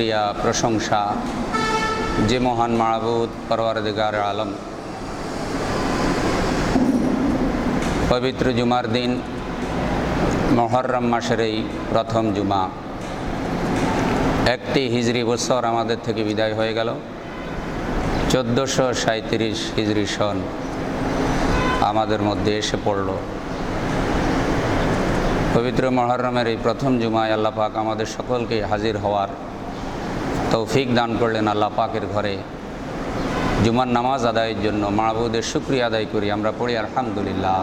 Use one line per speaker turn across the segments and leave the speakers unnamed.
প্রিয়া প্রশংসা, যে মহান মাহবুদ পরওয়ারদিগার আলম। পবিত্র জুমার দিন, মহরম মাসের এই প্রথম জুমা। একটি হিজরি বছর আমাদের থেকে বিদায় হয়ে গেল। চোদ্দোশো সাঁত্রিশ হিজরি সন আমাদের মধ্যে এসে পড়ল। পবিত্র মহরমের এই প্রথম জুমায় আল্লাহ পাক আমাদের সকলকে হাজির হওয়ার তৌফিক দান করলেন আল্লাহ পাকের ঘরে। জুমার নামাজ আদায়ের জন্য মাহবুদের শুক্রিয়া আদায় করি, আমরা পড়ি আলহামদুলিল্লাহ।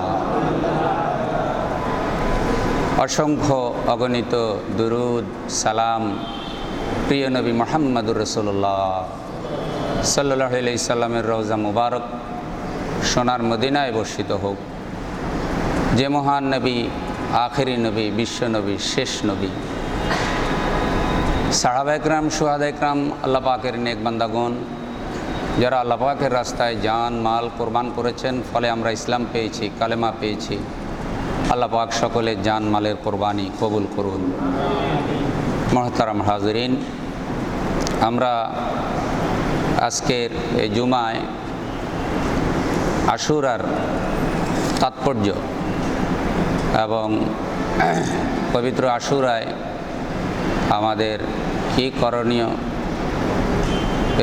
অসংখ্য অগণিত দুরুদ, সালাম, প্রিয় নবী মোহাম্মদুর রসুল্লাহ সাল্লাহ সাল্লামের রওজা মুবারক সোনার মদিনায় বর্ষিত হোক। যে মহান নবী, আখেরি নবী, বিশ্ব নবী, শেষ নবী। সাহাবা একরাম সুহাদ একরাম, আল্লাহ পাকের নেক বান্দাগণ, যারা আল্লাহ পাকের রাস্তায় জান, মাল কোরবান করেছেন, ফলে আমরা ইসলাম পেয়েছি, কালেমা পেয়েছি। আল্লাহ পাক সকলে জান, মালের কোরবানি কবুল করুন। মহতারাম হাজরিন, আমরা আজকের এই জুমায় আশুরার তাৎপর্য এবং পবিত্র আশুরায় আমাদের কী করণীয়?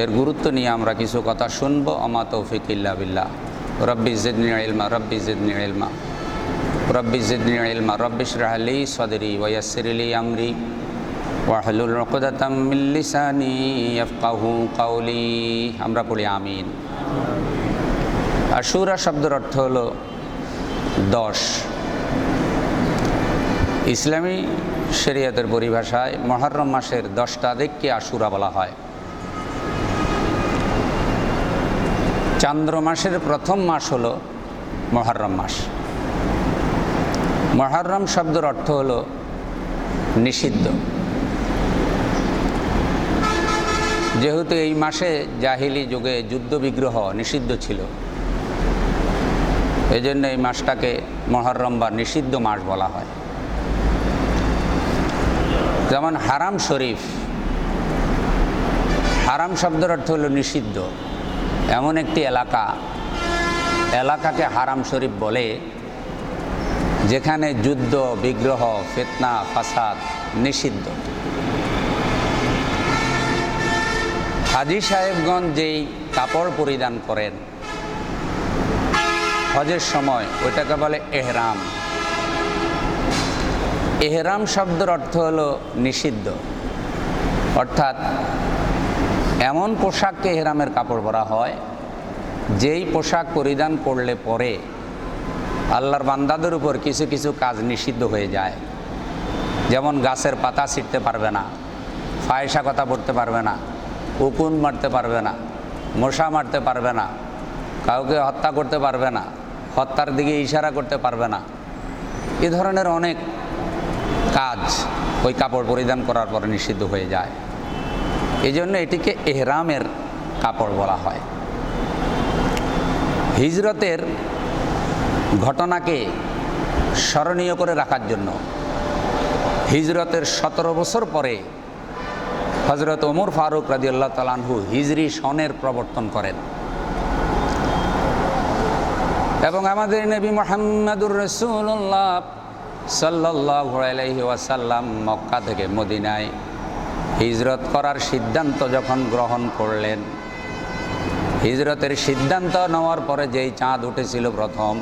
এর গুরুত্ব নিয়ে আমরা কিছু কথা শুনব। অমা তৌফিক ইল্লা বিল্লাহ। রব্বি জিদনি ইলমা, রব্বি জিদনি ইলমা। রব্বি জিদনি ইলমা রব্বিশ রাহলি সদরি ওয়াসিরলি আমরি। ওয়াহলুল উকদাতাম মিন লিসানি ইয়াফকাহু কাউলি আমরা পড়ি আমিন। আশুরা শব্দের অর্থ হলো দশ। ইসলামী শরিয়াতের পরিভাষায় মহরম মাসের দশটা দিককে আশুরা বলা হয়। চান্দ্র মাসের প্রথম মাস হলো মহরম মাস। মহরম শব্দের অর্থ হল নিষিদ্ধ। যেহেতু এই মাসে জাহিলি যুগে যুদ্ধ বিগ্রহ নিষিদ্ধ ছিল এই জন্য এই মাসটাকে মহরম বা নিষিদ্ধ মাস বলা হয়। যেমন হারাম শরীফ, হারাম শব্দের অর্থ হলো নিষিদ্ধ। এমন একটি এলাকা, এলাকাকে হারাম শরীফ বলে, যেখানে যুদ্ধ, বিগ্রহ, ফেতনা, ফাসাদ নিষিদ্ধ। হাজি সাহেবগঞ্জ যেই কাপড় পরিধান করেন, হজের সময় ওইটাকে বলে এহরাম। এহরাম শব্দের অর্থ হলো নিষিদ্ধ। অর্থাৎ এমন পোশাককে এহরামের কাপড় পরা হয়, যেই পোশাক পরিধান করলে পরে আল্লাহর বান্দাদের উপর কিছু কিছু কাজ নিষিদ্ধ হয়ে যায়। যেমন গাছের পাতা ছিটতে পারবে না, ফায়সা কথা পড়তে পারবে না, উকুন মারতে পারবে না, মশা মারতে পারবে না, কাউকে হত্যা করতে পারবে না, হত্যার দিকে ইশারা করতে পারবে না। এ ধরনের অনেক কাজ, ওই কাপড় পরিধান করার পরে নিষিদ্ধ হয়ে যায়। এই জন্য এটিকে এহরামের কাপড় বলা হয়। হিজরতের ঘটনাকে স্মরণীয় করে রাখার জন্য হিজরতের সতেরো বছর পরে হজরত ওমর ফারুক রাজি আল্লাহ তালানহু হিজরি সনের প্রবর্তন করেন। এবং আমাদের নবী মোহাম্মদুর রসুল্লাহ সাল্লাহ মক্কা থেকে মদিনায় হিজরত করার সিদ্ধান্ত যখন গ্রহণ করলেন, হিজরতের সিদ্ধান্ত নেওয়ার পরে যেই চাঁদ উঠেছিল প্রথম,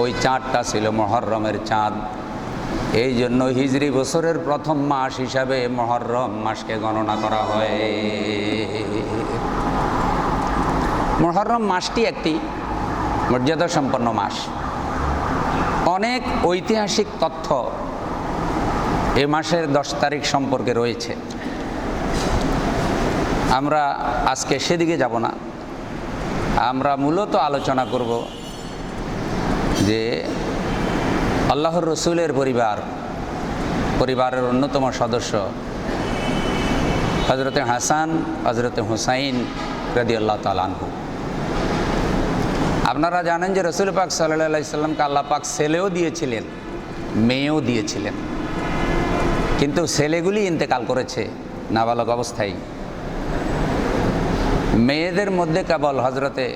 ওই চাঁদটা ছিল মহরমের চাঁদ। এই জন্য হিজরি বছরের প্রথম মাস হিসাবে মহরম মাসকে গণনা করা হয়। মহরম মাসটি একটি মর্যাদা সম্পন্ন মাস। অনেক ঐতিহাসিক তথ্য এ মাসের দশ তারিখ সম্পর্কে রয়েছে। আমরা আজকে সেদিকে যাব না। আমরা মূলত আলোচনা করব যে আল্লাহর রসুলের পরিবার, পরিবারের অন্যতম সদস্য হজরতে হাসান হজরতে হুসাইন রদি আল্লাহ তালানহু আপনারা জানেন যে রসুল পাক সাল্লাহ ইসলামকে আল্লাহ পাক ছেলেও দিয়েছিলেন, মেয়েও দিয়েছিলেন। কিন্তু ছেলেগুলি ইন্তেকাল করেছে নাবালক অবস্থায়। মেয়েদের মধ্যে কেবল হজরতে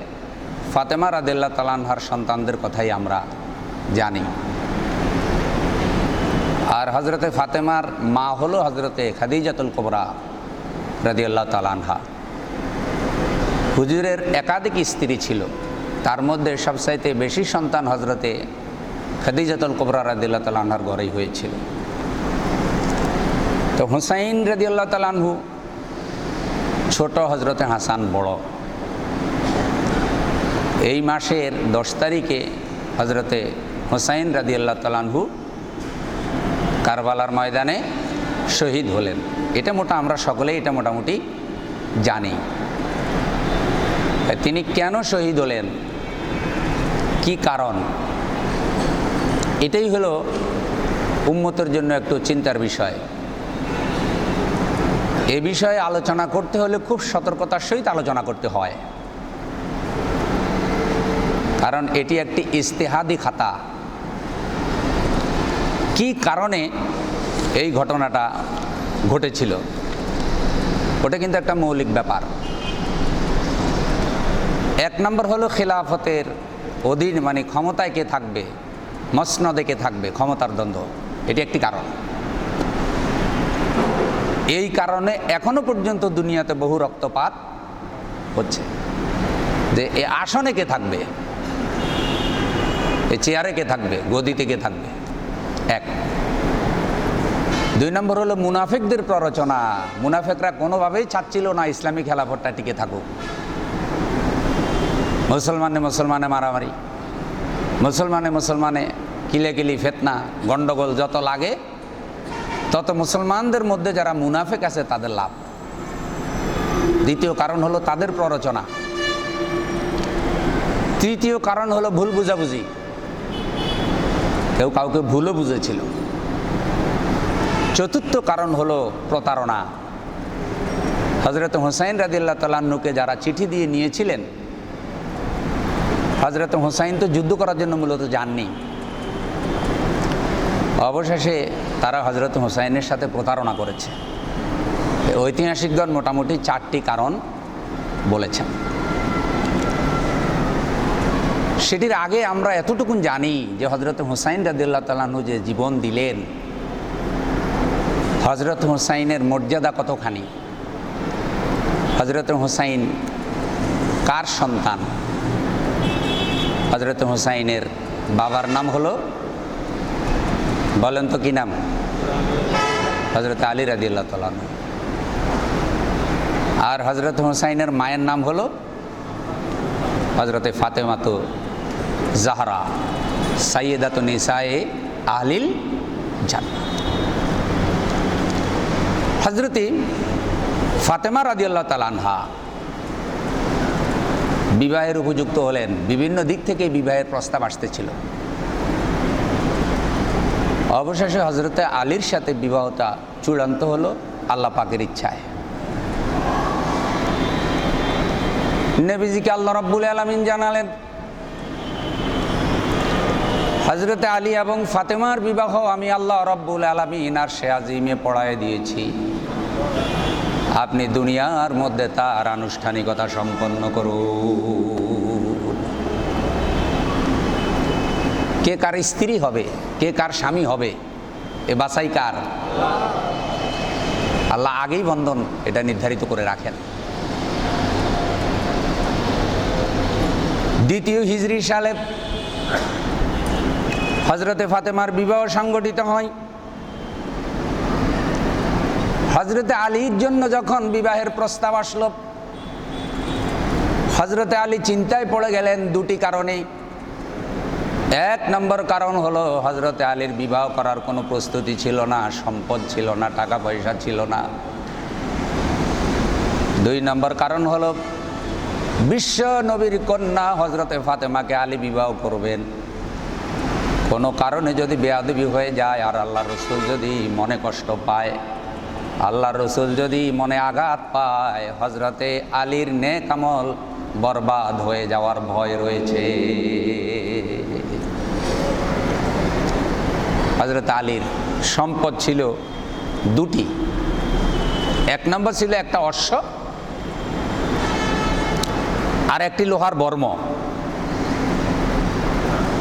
ফাতেমা রাদিল্লা তালানহার সন্তানদের কথাই আমরা জানি। আর হজরতে ফাতেমার মা হলো হজরতে খাদিজাতুল কোবরা রাদিয়াল্লাহ তালানহা হুজুরের একাধিক স্ত্রী ছিল। তার মধ্যে সবচাইতে বেশি সন্তান হজরতে খাদিজাতুল কোবরা রাদিল্লাহ তালানহার ঘরেই হয়েছিল। তো হুসাইন রাদিয়াল্লাহ তালানহু ছোট হজরতে হাসান বড়। এই মাসের দশ তারিখে হজরতে হুসাইন রাদিয়াল্লাহ তালানহু কারবালার ময়দানে শহীদ হলেন। এটা মোটা আমরা সকলেই এটা মোটামুটি জানি। তিনি কেন শহীদ হলেন? কি কারণ? এটাই হলো উম্মতের জন্য একটু চিন্তার বিষয়। এ বিষয়ে আলোচনা করতে হলে খুব সতর্কতার সহিত আলোচনা করতে হয়। কারণ এটি একটি ইস্তেহাদি খাতা। কি কারণে এই ঘটনাটা ঘটেছিল? ওটা কিন্তু একটা মৌলিক ব্যাপার। এক নম্বর হলো খেলাফতের অধীন মানে ক্ষমতায় কে থাকবে? মসনদে কে থাকবে? ক্ষমতার দ্বন্দ্ব। এটি একটি কারণ। এই কারণে এখনও পর্যন্ত দুনিয়াতে বহু রক্তপাত হচ্ছে। যে এ আসনে কে থাকবে? এ চেয়ারে কে থাকবে? গদিতে কে থাকবে? এক। দুই নম্বর হলো মুনাফেকদের প্ররোচনা। মুনাফেকরা কোনোভাবেই চাচ্ছিল না ইসলামী খেলাফতটা টিকে থাকুক। মুসলমানে মুসলমানে মারামারি, মুসলমানে মুসলমানে কিলেকিলি, ফেতনা গণ্ডগোল যত লাগে, তত মুসলমানদের মধ্যে যারা মুনাফেক আছে তাদের লাভ। দ্বিতীয় কারণ হলো তাদের প্ররোচনা। তৃতীয় কারণ হলো ভুল বুঝাবুঝি। কেউ কাউকে ভুলও বুঝেছিল। চতুর্থ কারণ হলো প্রতারণা। হজরত হোসাইন রাদিল্লা তালান্নুকে যারা চিঠি দিয়ে নিয়েছিলেন হজরত হোসাইন তো যুদ্ধ করার জন্য মূলত যাননি। অবশেষে তারা হজরত হোসাইনের সাথে প্রতারণা করেছে। ঐতিহাসিকগণ মোটামুটি চারটি কারণ বলেছেন। সেটির আগে আমরা এতটুকুন জানি যে হজরত হুসাইন রাদিল্লা তালাহু যে জীবন দিলেন হজরত হুসাইনের মর্যাদা কতখানি? হজরত হুসাইন কার সন্তান? হজরত হুসাইনের বাবার নাম হলো? বলেন তো কি নাম? হজরত আলী রাদিল্লা তালাহু আর হজরত হুসাইনের মায়ের নাম হলো? হজরতে ফাতেমাতো জাহরা, সাইয়েদাত নিসায়ে আহলিল জান্নাত। হজরতে ফাতেমা রাদিয়াল্লাহ তালানহা বিবাহের উপযুক্ত হলেন। বিভিন্ন দিক থেকে বিবাহের প্রস্তাব আসতেছিল। অবশেষে হজরতে আলীর সাথে বিবাহটা চূড়ান্ত হলো আল্লাহ পাকের ইচ্ছায়। নবীজিকে আল্লাহ রব্বুল আলমিন জানালেন হজরতে আলী এবং ফাতেমার বিবাহ আমি আল্লাহ রব্বুল আলমিন আর সে আজিমে পড়ায় দিয়েছি। আপনি দুনিয়ার মধ্যে তার আনুষ্ঠানিকতা সম্পন্ন করুন। কে কার স্ত্রী হবে, কে কার স্বামী হবে, এ বাসাই কার? আল্লাহ আগেই বন্ধন এটা নির্ধারিত করে রাখেন। দ্বিতীয় হিজরি সালে হজরতে ফাতেমার বিবাহ সংগঠিত হয়। হজরতে আলীর জন্য যখন বিবাহের প্রস্তাব আসলো, হজরতে আলী চিন্তায় পড়ে গেলেন দুটি কারণে। এক নম্বর কারণ হলো হজরতে আলীর বিবাহ করার কোনো প্রস্তুতি ছিল না, সম্পদ ছিল না টাকা পয়সা ছিল না। দুই নম্বর কারণ হলো বিশ্ব নবীর কন্যা হজরতে ফাতেমাকে আলী বিবাহ করবেন। কোনো কারণে যদি বেয়াদবি হয়ে যায় আর আল্লাহ রসুল যদি মনে কষ্ট পায় আল্লাহ রসুল যদি মনে আঘাত পায় হজরতে আলীর নে কামল বরবাদ হয়ে যাওয়ার ভয় রয়েছে। হজরত আলীর সম্পদ ছিল দুটি। এক নম্বর ছিল একটা অশ্ব, আর একটি লোহার বর্ম।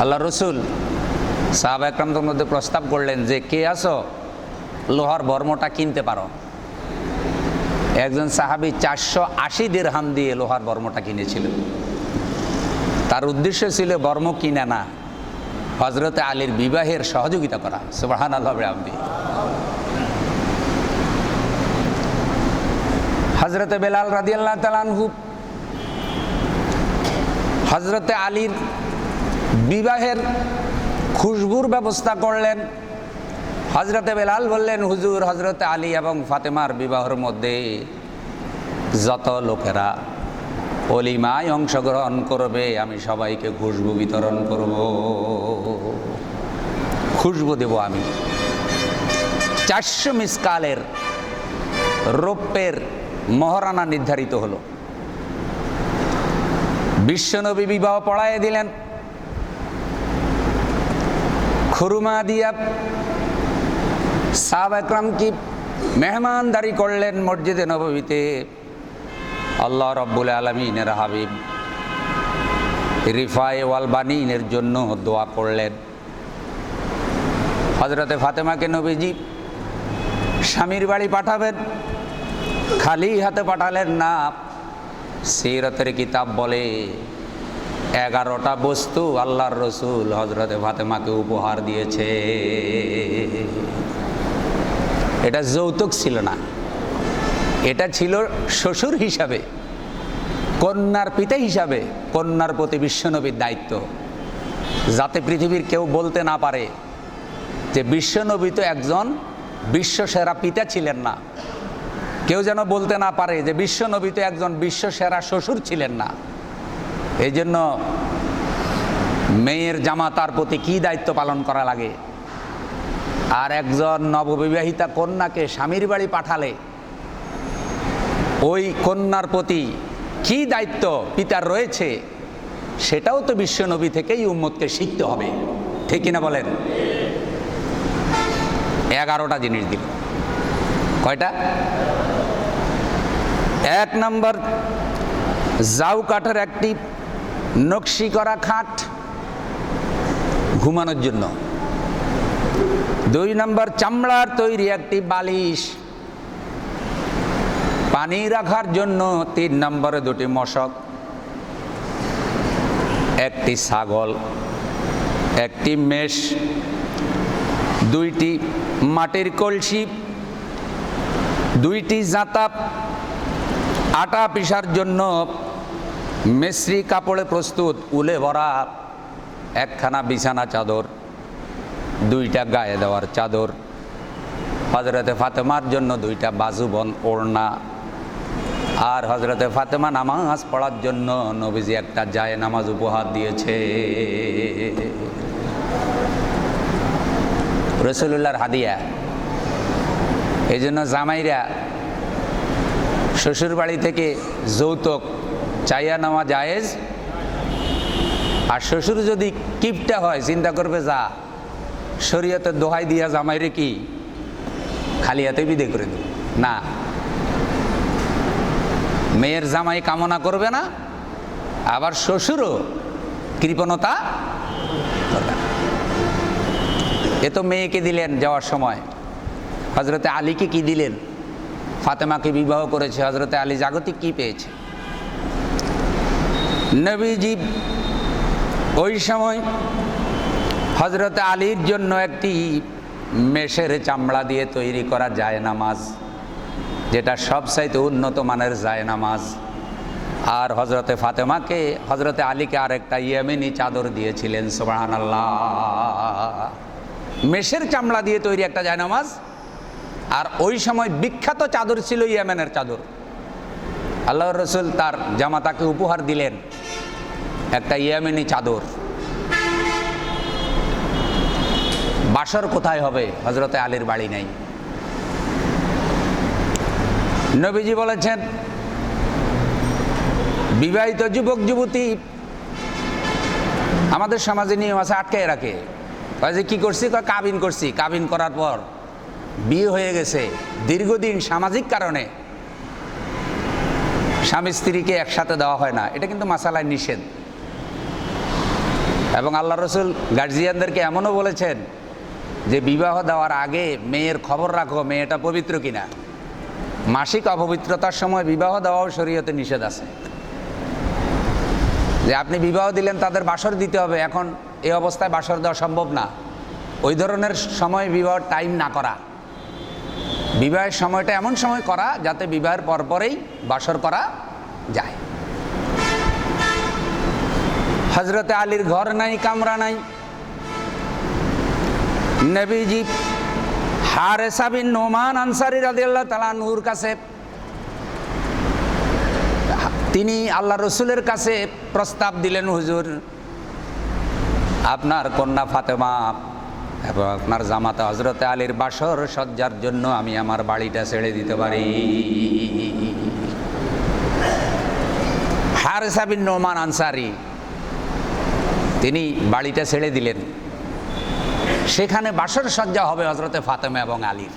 আল্লাহ রসুল সাহাব একরামদের মধ্যে প্রস্তাব করলেন যে, কে আসো লোহার বর্মটা কিনতে পারো। একজন সাহাবি চারশো আশি হাম দিয়ে লোহার বর্মটা কিনেছিল। তার উদ্দেশ্য ছিল বর্ম কিনে না হজরতে আলীর বিবাহের সহযোগিতা করা। সুবাহান আল্লাহ আমদি হজরতে বেলাল রাদিয়াল্লাহ তালানহু হজরতে আলীর বিবাহের খুশবুর ব্যবস্থা করলেন। হজরতে বেলাল বললেন, হুজুর, হজরতে আলী এবং ফাতেমার বিবাহর মধ্যে যত লোকেরা অলিমায় অংশগ্রহণ করবে, আমি সবাইকে খুশবু বিতরণ করব। খুশবু দেব আমি। চারশো মিসকালের রৌপ্যের মহারানা নির্ধারিত হলো। বিশ্বনবী বিবাহ পড়ায় দিলেন। খুরুমা দিয়া সাহাব একরাম কি মেহমানদারি করলেন মসজিদে নববীতে? আল্লাহ রব্বুল আলমিনের হাবিব রিফায়ে ওয়াল বানিনের জন্য দোয়া করলেন। হজরতে ফাতেমাকে নবীজি স্বামীর বাড়ি পাঠাবেন, খালি হাতে পাঠালেন না। সিরতের কিতাব বলে এগারোটা বস্তু আল্লাহর রসুল হজরতে ফাতেমাকে উপহার দিয়েছে। এটা যৌতুক ছিল না। এটা ছিল শ্বশুর হিসাবে, কন্যার পিতা হিসাবে, কন্যার প্রতি বিশ্বনবীর দায়িত্ব। যাতে পৃথিবীর কেউ বলতে না পারে যে বিশ্বনবী তো একজন বিশ্বসেরা পিতা ছিলেন না। কেউ যেন বলতে না পারে যে বিশ্বনবী তো একজন বিশ্বসেরা শ্বশুর ছিলেন না। এই জন্য মেয়ের জামাতার প্রতি কী দায়িত্ব পালন করা লাগে? আর একজন নববিবাহিতা কন্যাকে স্বামীর বাড়ি পাঠালে, ওই কন্যার প্রতি কি দায়িত্ব পিতার রয়েছে, সেটাও তো বিশ্বনবী থেকেই উম্মতকে শিখতে হবে। ঠিক কিনা বলেন? এগারোটা জিনিস দিল। কয়টা? এক নম্বর, জাউ কাঠের একটি নকশি করা খাট ঘুমানোর জন্য। দুই নম্বর, চামড়ার তৈরি একটি বালিশ। পানি রাখার জন্য তিন নম্বরে দুটি মশক, একটি ছাগল, একটি মেষ, দুইটি মাটির কলসি, দুইটি জাঁতা, আটা পিসার জন্য মেসরি কাপড়ে প্রস্তুত উলে ভরা একখানা বিছানা চাদর। দুইটা গায়ে দেওয়ার চাদর। হজরতে ফাতেমার জন্য দুইটা বাজুবন ওড়না। আর হজরতে ফাতেমা নামাজ পড়ার জন্য নবীজি একটা জায় নামাজ উপহার দিয়েছে। রসুল্লাহর হাদিয়া। এই জন্য জামাইরা শ্বশুর বাড়ি থেকে যৌতুক চাইয়া নেওয়া জায়েজ। আর শ্বশুর যদি কিপটা হয়, চিন্তা করবে যা। শরীয়তের দোহাই দিয়া জামাইরে কি? খালি হাতে বিদে করে দেব না। মেয়ের জামাই কামনা করবে না, আবার শ্বশুরও কৃপণতা এ তো মেয়েকে দিলেন যাওয়ার সময়। হজরতে আলীকে কি দিলেন? ফাতেমাকে বিবাহ করেছে হজরতে আলী জাগতিক কি পেয়েছে? নবীজি ওই সময় হজরতে আলীর জন্য একটি মেষের চামড়া দিয়ে তৈরি করা যায় নামাজ যেটা সবসাইতে উন্নত মানের যায় নামাজ আর হজরতে ফাতেমাকে হজরতে আলীকে আরেকটা ইয়েমেনি চাদর দিয়েছিলেন সোবাহান আল্লাহ মেষের চামড়া দিয়ে তৈরি একটা যায় নামাজ আর ওই সময় বিখ্যাত চাদর ছিল ইয়েমেনের চাদর। আল্লাহ রসুল তার জামাতাকে উপহার দিলেন একটা ইয়েমেনি চাদর। বাসর কোথায় হবে? হজরতে আলীর বাড়ি নেই। নবীজি বলেছেন, বিবাহিত যুবক, যুবতী আমাদের সমাজে নিয়ম আছে আটকে রাখে। যে কি করছি? কাবিন করছি। কাবিন করার পর বিয়ে হয়ে গেছে দীর্ঘদিন সামাজিক কারণে। স্বামী স্ত্রীকে একসাথে দেওয়া হয় না। এটা কিন্তু মাসালায় নিষেধ। এবং আল্লাহ রসুল গার্জিয়ানদেরকে এমনও বলেছেন যে বিবাহ দেওয়ার আগে মেয়ের খবর রাখো, মেয়েটা পবিত্র কিনা? মাসিক অপবিত্রতার সময় বিবাহ দেওয়াও শরীয়তে নিষেধ আছে। যে আপনি বিবাহ দিলেন, তাদের বাসর দিতে হবে, এখন এই অবস্থায় বাসর দেওয়া সম্ভব না। ওই ধরনের সময় বিবাহ টাইম না করা। বিবাহের সময়টা এমন সময় করা, যাতে বিবাহের পরপরেই বাসর করা যায়। হজরতে আলীর ঘর নাই, কামরা নাই নবীজি হারেসা বিন নোমান আনসারি রাদিয়াল্লাহু তাআলা নূর কাছে, তিনি আল্লাহ রসুলের কাছে প্রস্তাব দিলেন, হুজুর, আপনার কন্যা ফাতেমা এবং আপনার জামাতা হজরতে আলীর বাসর সজ্জার জন্য আমি আমার বাড়িটা ছেড়ে দিতে পারি। হারেসা বিন নোমান আনসারি, তিনি বাড়িটা ছেড়ে দিলেন। সেখানে বাসর সজ্জা হবে হজরতে ফাতেমা এবং আলীর।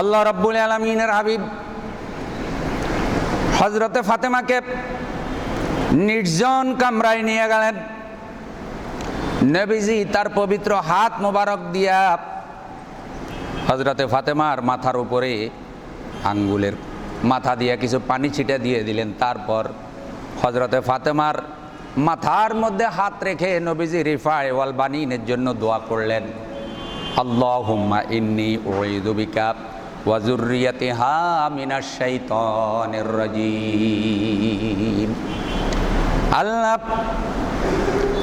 আল্লাহ রব্বুল আলমিনের হাবিব হজরতে ফাতেমাকে নির্জন কামরায় নিয়ে গেলেন। নবীজি তার পবিত্র হাত মোবারক দিয়া হজরতে ফাতেমার মাথার উপরে আঙ্গুলের মাথা দিয়ে কিছু পানি ছিটে দিয়ে দিলেন। তারপর হজরতে ফাতেমার মাথার মধ্যে হাত রেখে নবীজি রিফায় ওয়াল বানিনের জন্য দোয়া করলেন। ইন্নি আল্লাহ,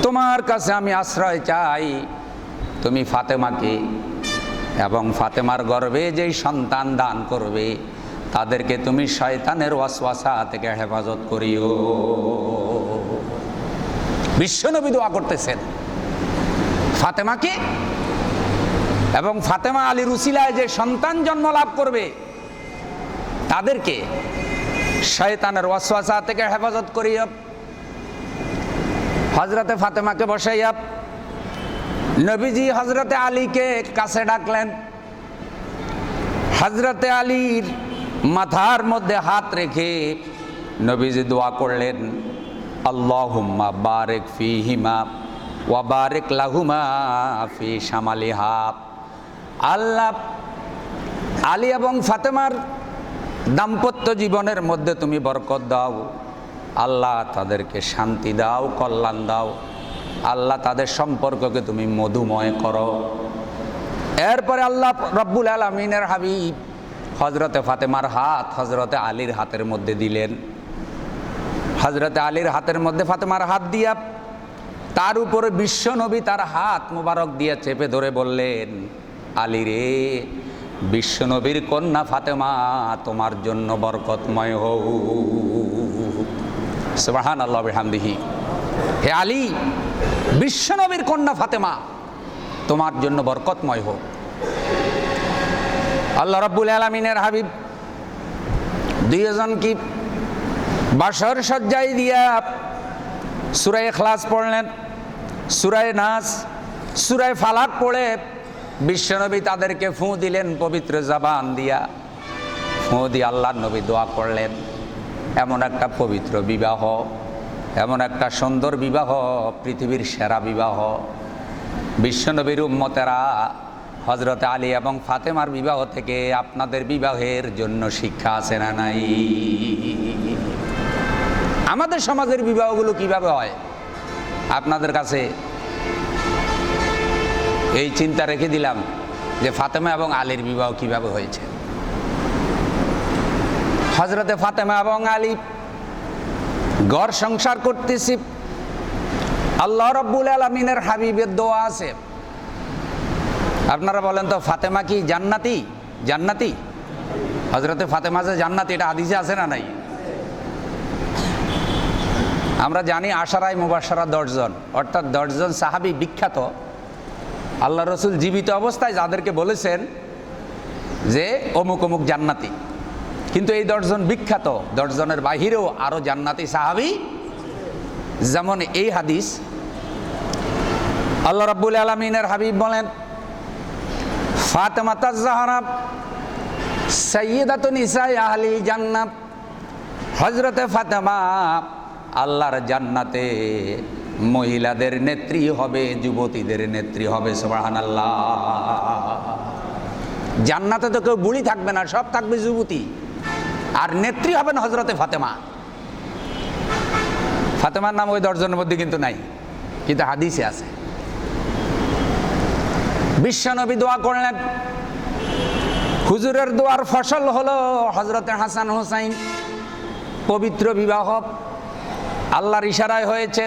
তোমার কাছে আমি আশ্রয় চাই। তুমি ফাতেমাকে এবং ফাতেমার গর্বে যেই সন্তান দান করবে, তাদেরকে তুমি শয়তানের ওয়াসওয়াসা থেকে হেফাজত করিও। বিশ্বনবী দোয়া করতেছেন। ফাতেমাকে এবং ফাতেমা আলী রুসিলায় যে সন্তান জন্ম লাভ করবে, তাদেরকে শয়তানের ওয়াসওয়াসা থেকে হেফাজত করিও হজরতে ফাতেমাকে বসাইয়া নবীজি হজরতে আলীকে কাছে ডাকলেন। হজরতে আলীর মাথার মধ্যে হাত রেখে নবীজি দোয়া করলেন। আল্লাহুম্মা বারেক ফি হিমা ওয়া বারেক লাহুমা ফি শামালিহা। আল্লাহ আলী এবং ফাতেমার দাম্পত্য জীবনের মধ্যে তুমি বরকত দাও। আল্লাহ তাদেরকে শান্তি দাও, কল্যাণ দাও। আল্লাহ তাদের সম্পর্ককে তুমি মধুময় করো। এরপরে আল্লাহ রব্বুল আলমিনের হাবিব হজরতে ফাতেমার হাত হজরতে আলীর হাতের মধ্যে দিলেন। হজরতে আলীর হাতের মধ্যে ফাতেমার হাত দিয়া তার উপরে বিশ্বনবী তার হাত মোবারক দিয়ে চেপে ধরে বললেন, আলী রে বিশ্বনবীর কন্যা ফাতেমা, তোমার জন্য বরকতময় সুবাহান আল্লাহ হামদিহি হে আলী বিশ্বনবীর কন্যা ফাতেমা, তোমার জন্য বরকতময় হোক। আল্লাহ রব্বুল আলমিনের হাবিব দুইজন কি বাসর সজ্জায় দিয়া সুরায় খ্লাস পড়লেন, সুরায় নাচ সুরায় ফালাক পড়ে বিশ্বনবী তাদেরকে ফু দিলেন পবিত্র জবান দিয়া। ফু দিয়ে আল্লাহ নবী দোয়া করলেন, এমন একটা পবিত্র বিবাহ, এমন একটা সুন্দর বিবাহ, পৃথিবীর সেরা বিবাহ। বিশ্বনবীর উম্মতেরা হজরত আলী এবং ফাতেমার বিবাহ থেকে আপনাদের বিবাহের জন্য শিক্ষা আছে না নাই? আমাদের সমাজের বিবাহগুলো কীভাবে হয়? আপনাদের কাছে এই চিন্তা রেখে দিলাম যে ফাতেমা এবং আলীর বিবাহ কীভাবে হয়েছে। হজরতে ফাতেমা এবং আলী, ঘর সংসার করতেছি। আল্লাহ রব্বুল আলমিনের হাবিবের দোয়া আছে। আপনারা বলেন তো, ফাতেমা কি জান্নাতি? জান্নাতি? হজরতে ফাতেমা যে জান্নাতি, এটা আদিজে আছে না নাই? আমরা জানি আশারাই মুবাসারা দশজন, অর্থাৎ দশজন সাহাবি বিখ্যাত। আল্লাহ রসুল জীবিত অবস্থায় যাদেরকে বলেছেন যে অমুক অমুক জান্নাতি। কিন্তু এই দশজন বিখ্যাত, দশজনের বাহিরেও আরও জান্নাতি সাহাবি। যেমন এই হাদিস, আল্লাহ রাব্বুল আলমিনের হাবিব বলেন, ফাতেমা তাজহারা সৈয়দাত নিসাই আহলি জান্নাত হজরতে ফাতেমা আল্লাহর জান্নাতে মহিলাদের নেত্রী হবে, যুবতীদের নেত্রী হবে সোহান আল্লাহ জান্নাতে তো কেউ বুড়ি থাকবে না, সব থাকবে যুবতী। আর নেত্রী হবেন হজরতে ফাতেমা। ফাতেমার নাম ওই দশজনের মধ্যে কিন্তু নাই, কিন্তু হাদিসে আছে। বিশ্বনবী দোয়া করলেন, হুজুরের দোয়ার ফসল হলো হজরতে হাসান হোসাইন, পবিত্র বিবাহ আল্লাহর ইশারায় হয়েছে,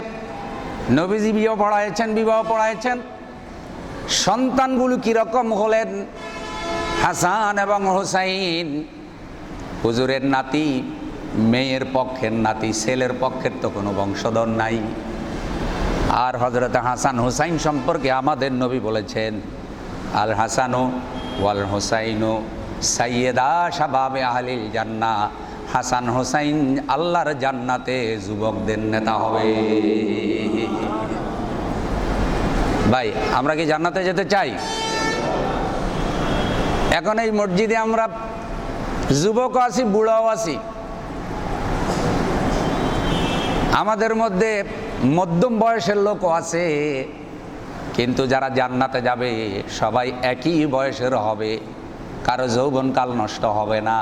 নবীজি বিবাহ পড়াইছেন বিবাহ পড়াইছেন। সন্তানগুলো কীরকম হলেন? হাসান এবং হোসাইন, হুজুরের নাতি, মেয়ের পক্ষের নাতি, ছেলের পক্ষের তো কোনো বংশধর নাই। আর হজরত হাসান হুসাইন সম্পর্কে আমাদের নবী বলেছেন, আল হাসানো ওয়াল হুসাইনু সাইয়েদা শাবাবে আহলিল জান্না হাসান হোসাইন আল্লাহর জান্নাতে যুবকদের নেতা হবে। ভাই, আমরা কি জান্নাতে যেতে চাই? এখন এই মসজিদে আমরা যুবকও আছি, বুড়াও আছি। আমাদের মধ্যে মধ্যম বয়সের লোকও আছে, কিন্তু যারা জান্নাতে যাবে, সবাই একই বয়সের হবে। কারও যৌবনকাল নষ্ট হবে না।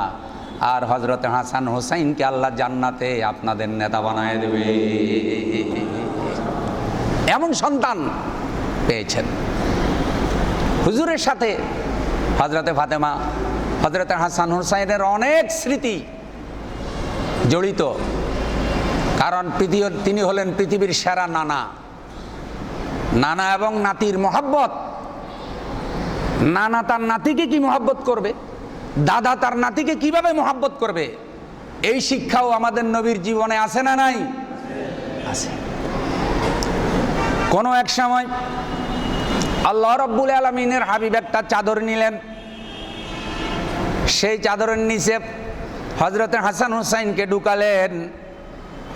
আর হজরত হাসান হোসাইনকে আল্লাহ জান্নাতে আপনাদের নেতা বানায় দেবে। এমন সন্তান পেয়েছেন। হুজুরের সাথে হজরতে ফাতেমা হজরতে হাসান হুসাইনের অনেক স্মৃতি জড়িত। কারণ তিনি হলেন পৃথিবীর সেরা নানা। নানা এবং নাতির মহাব্বত। নানা তার নাতিকে কি মহাব্বত করবে? দাদা তার নাতিকে কীভাবে মহাব্বত করবে? এই শিক্ষাও আমাদের নবীর জীবনে আছে না নাই? আছে। কোনো এক সময় আল্লাহ রব্বুল আলমিনের হাবিব একটা চাদর নিলেন। সেই চাদরের নিচে হজরতে হাসান হুসাইনকে ঢুকালেন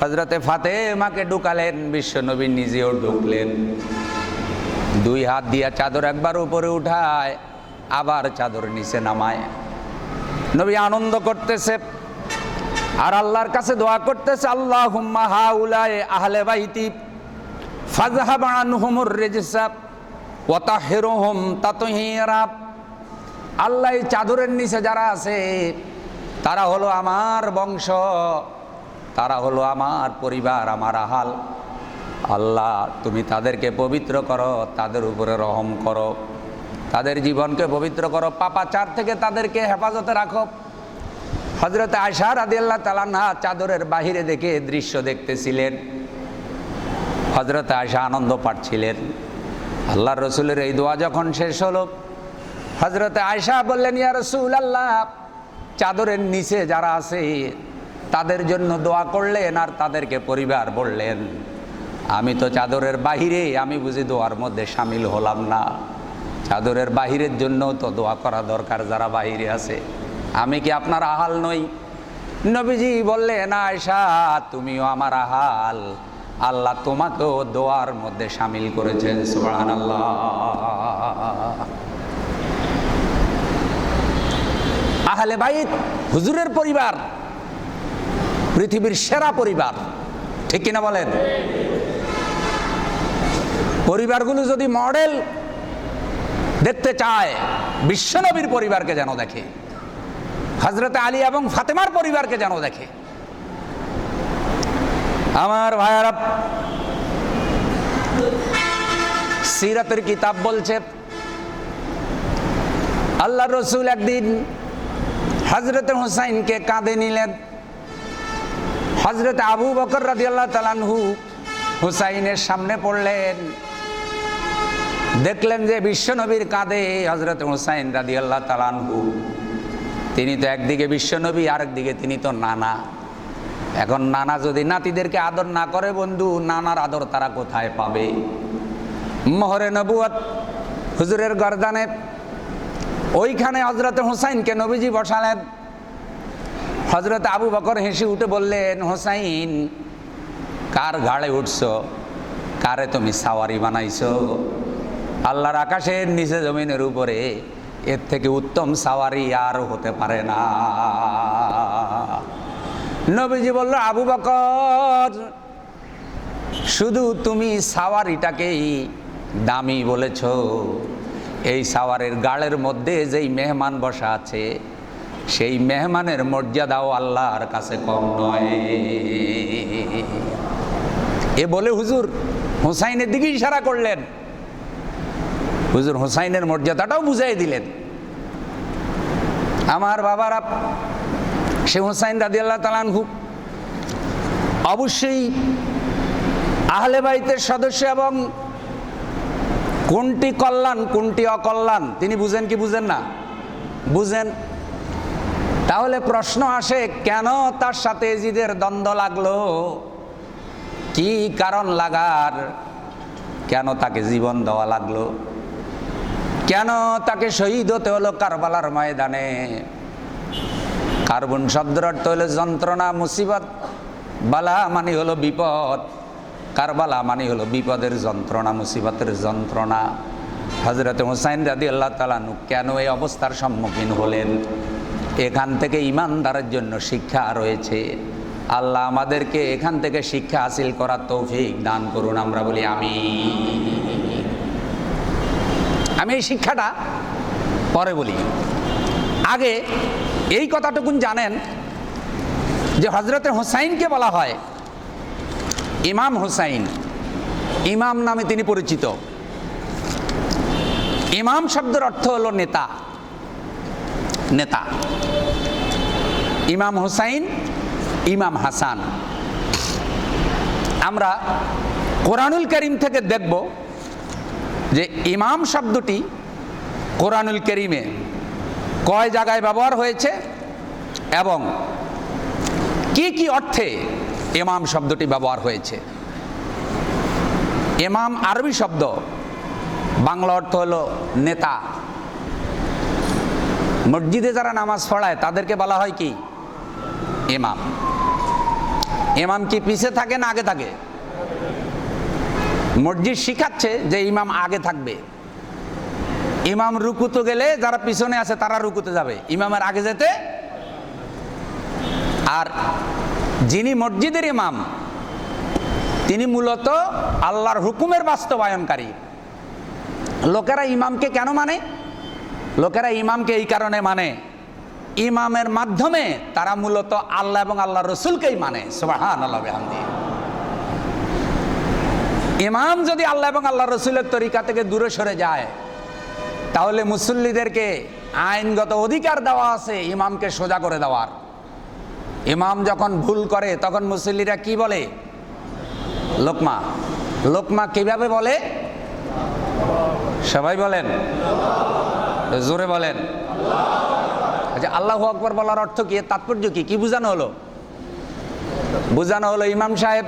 হজরতে ফাতেমাকে ঢুকালেন বিশ্বনবী নিজেও ঢুকলেন। দুই হাত দিয়া চাদর একবার উপরে উঠায় আবার চাদর নিচে নামায়। নবী আনন্দ করতেছে। আর আল্লাহর কাছে দোয়া করতেছে আল্লাহ হুম্মা হাউলায় আহলে বাইতি ফাজহাব আনহুমুর রিজসাব ওয়া তাহিরুহুম তাতহীরা। আল্লাহ এই চাদরের নিচে যারা আছে, তারা হলো আমার বংশ, তারা হলো আমার পরিবার, আমার আহাল। আল্লাহ, তুমি তাদেরকে পবিত্র করো, তাদের উপরে রহম করো। তাদের জীবনকে পবিত্র করো। পাপাচার থেকে তাদেরকে হেফাজতে রাখো। হজরত আয়সার আদি আল্লাহ তালান্না চাদরের বাহিরে দেখে দৃশ্য দেখতেছিলেন। হজরত আয়সা আনন্দ পাচ্ছিলেন আল্লাহ রসুলের এই দোয়া যখন শেষ হলো হজরত আয়সা বললেন, ইয়া রসুল আল্লাহ চাদরের নিচে যারা আছে, তাদের জন্য দোয়া করলেন আর তাদেরকে পরিবার বললেন। আমি তো চাদরের বাহিরে, আমি বুঝি দোয়ার মধ্যে সামিল হলাম না। চাদরের বাহিরের জন্য তো দোয়া করা দরকার যারা বাহিরে আছে। আমি কি আপনার আহাল নই? নবীজি বললেন আয়সা তুমিও আমার আহাল। আল্লাহ তোমাকেও দোয়ার মধ্যে সামিল করেছেন আল্লাহ আহলে বাইত, হুজুরের পরিবার, পৃথিবীর সেরা পরিবার, ঠিক কিনা বলেন? পরিবারগুলো যদি মডেল দেখতে চায়, বিশ্বনবীর পরিবারকে যেন দেখে। হজরতে আলী এবং ফাতেমার পরিবারকে যেন দেখে। আমার ভাইয়ারা, সিরাতের কিতাব বলছে আল্লাহ রসুল একদিন হজরত হুসাইনকে কাঁধে নিলেন। হজরত আবু বকর রাজি আল্লাহ তালানহু হুসাইনের সামনে পড়লেন। দেখলেন যে বিশ্বনবীর কাঁধে হজরত হুসাইন রাজি আল্লাহ তালানহু তিনি তো একদিকে বিশ্বনবী আরেকদিকে তিনি তো নানা। এখন নানা যদি নাতিদেরকে আদর না করে বন্ধু, নানার আদর তারা কোথায় পাবে? মোহরে নবুয়ত হুজুরের গরদানে। ওইখানে হজরত হুসাইনকে নবীজি বসালেন। হজরত আবু বকর হেসে উঠে বললেন, হোসাইন, কার ঘাড়ে উঠছ? কারে তুমি সাওয়ারি বানাইছো? আল্লাহর আকাশের নিচে জমিনের উপরে এর থেকে উত্তম সাওয়ারি আর হতে পারে না। নবীজি বলল, আবু বকর, শুধু তুমি সাওয়ারিটাকেই দামি বলেছ। এই সাওয়ারের গাড়ের মধ্যে যেই মেহমান বসা আছে, সেই মেহমানের মর্যাদাও আল্লাহর কাছে কম নয়। এ বলে হুজুর, হুসাইনের দিকে ইশারা করলেন। হুজুর হুসাইনের মর্যাদাটাও বুঝাই দিলেন। আমার বাবারা, সে হুসাইন তালান তালানহু অবশ্যই আহলে বাইতের সদস্য এবং কোনটি কল্যাণ, কোনটি অকল্যাণ, তিনি বুঝেন কি বুঝেন না? বুঝেন। তাহলে প্রশ্ন আসে, কেন তার সাথে এজিদের দ্বন্দ্ব লাগল? কি কারণ লাগার? কেন তাকে জীবন দেওয়া লাগল? কেন তাকে শহীদ হতে হলো কারবালার ময়দানে? কার্বন শব্দের অর্থ হলো যন্ত্রণা, মুসিবত। বালা মানে হলো বিপদ। কারবালা মানে হলো বিপদের যন্ত্রণা, মুসিবতের যন্ত্রণা। হজরত হুসাইন রাদি আল্লাহ তালানু কেন এই অবস্থার সম্মুখীন হলেন? এখান থেকে ইমানদারের জন্য শিক্ষা রয়েছে। আল্লাহ আমাদেরকে এখান থেকে শিক্ষা হাসিল করার তৌফিক দান করুন, আমরা বলি আমি আমি এই শিক্ষাটা পরে বলি। আগে এই কথাটুকুন জানেন যে হজরতের হোসাইনকে বলা হয় ইমাম হুসাইন। ইমাম নামে তিনি পরিচিত। ইমাম শব্দের অর্থ হলো নেতা। নেতা। ইমাম হুসাইন, ইমাম হাসান। আমরা কোরআনুল করিম থেকে দেখব যে ইমাম শব্দটি কোরআনুল করিমে কয় জায়গায় ব্যবহার হয়েছে এবং কি কি অর্থে ইমাম শব্দটি ব্যবহার হয়েছে? ইমাম আরবি শব্দ, বাংলা অর্থ হলো নেতা। মসজিদে যারা নামাজ পড়ায়, তাদেরকে বলা হয় কি? ইমাম। ইমাম কি পিছে থাকে না আগে থাকে? মসজিদ শিখাচ্ছে যে ইমাম আগে থাকবে। ইমাম রুকুতে গেলে যারা পিছনে আছে তারা রুকুতে যাবে। ইমামের আগে যেতে। আর যিনি মসজিদের ইমাম, তিনি মূলত আল্লাহর হুকুমের বাস্তবায়নকারী। লোকেরা ইমামকে কেন মানে? লোকেরা ইমামকে এই কারণে মানে ইমামের মাধ্যমে তারা মূলত আল্লাহ এবং আল্লাহ রসুলকেই মানে। সোহান আল্লাহ ইমাম যদি আল্লাহ এবং আল্লাহ রসুলের তরিকা থেকে দূরে সরে যায়, তাহলে মুসল্লিদেরকে আইনগত অধিকার দেওয়া আছে ইমামকে সোজা করে দেওয়ার। ইমাম যখন ভুল করে, তখন মুসল্লিরা কি বলে? লোকমা। লোকমা কীভাবে বলে? সবাই বলেন। জোরে বলেন। আচ্ছা আল্লাহ আকবর বলার অর্থ কি? তাৎপর্য কি? কি বোঝানো হলো? বোঝানো হলো ইমাম সাহেব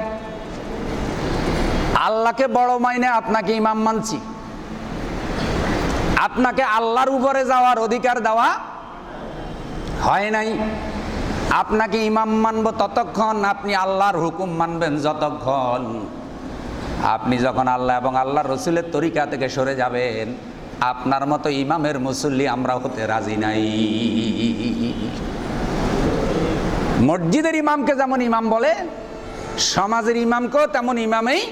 আল্লাহকে বড় মাইনে আপনাকে ইমাম মানছি। আপনাকে আল্লাহর উপরে যাওয়ার অধিকার দেওয়া হয় নাই। আপনাকে ইমাম মানব ততক্ষণ আপনি আল্লাহর হুকুম মানবেন যতক্ষণ আপনি যখন আল্লাহ এবং আল্লাহ রসুলের তরিকা থেকে সরে যাবেন, আপনার মতো ইমামের মুসল্লি আমরা হতে রাজি নাই। মসজিদের ইমামকে যেমন ইমাম বলে, সমাজের ইমামকেও তেমন ইমামেই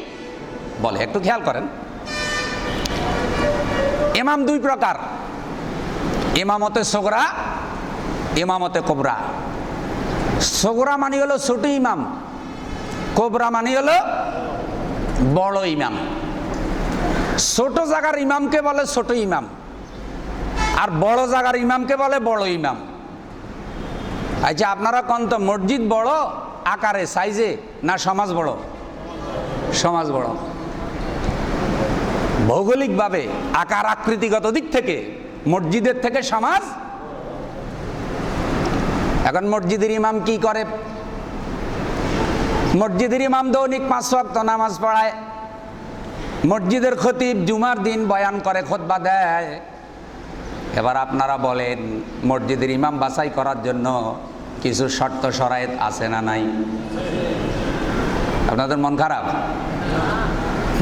বলে, একটু খেয়াল করেন। ইমাম দুই প্রকার। এমামতে সোগরা এমামতে কোবরা। সোগরা মানি হলো ছোট ইমাম, কোবরা মানি হলো বড় ইমাম। ছোট জায়গার ইমামকে বলে ছোট ইমাম, আর বড় জায়গার ইমামকে বলে বড় ইমাম। আচ্ছা আপনারা কন তো, মসজিদ বড়, আকারে, সাইজে, না সমাজ বড়? সমাজ বড়। ভৌগোলিকভাবে আকার আকৃতিগত দিক থেকে মসজিদের থেকে সমাজ। এখন মসজিদের ইমাম কি করে? মসজিদের ইমাম দৈনিক পাঁচ ওয়াক্ত নামাজ পড়ায়। মসজিদের খতিব জুমার দিন বয়ান করে খোদবা দেয়। এবার আপনারা বলেন, মসজিদের ইমাম বাছাই করার জন্য কিছু শর্ত সরায়েত আছে না নাই? আপনাদের মন খারাপ?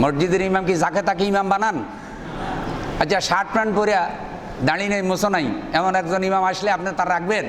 মসজিদের ইমাম কি যাকে তাকে ইমাম বানান? আচ্ছা শার্ট প্যান্ট পরিয়া দাঁড়িয়ে নেই মোশো নাই। এমন একজন ইমাম আসলে আপনি তার রাখবেন?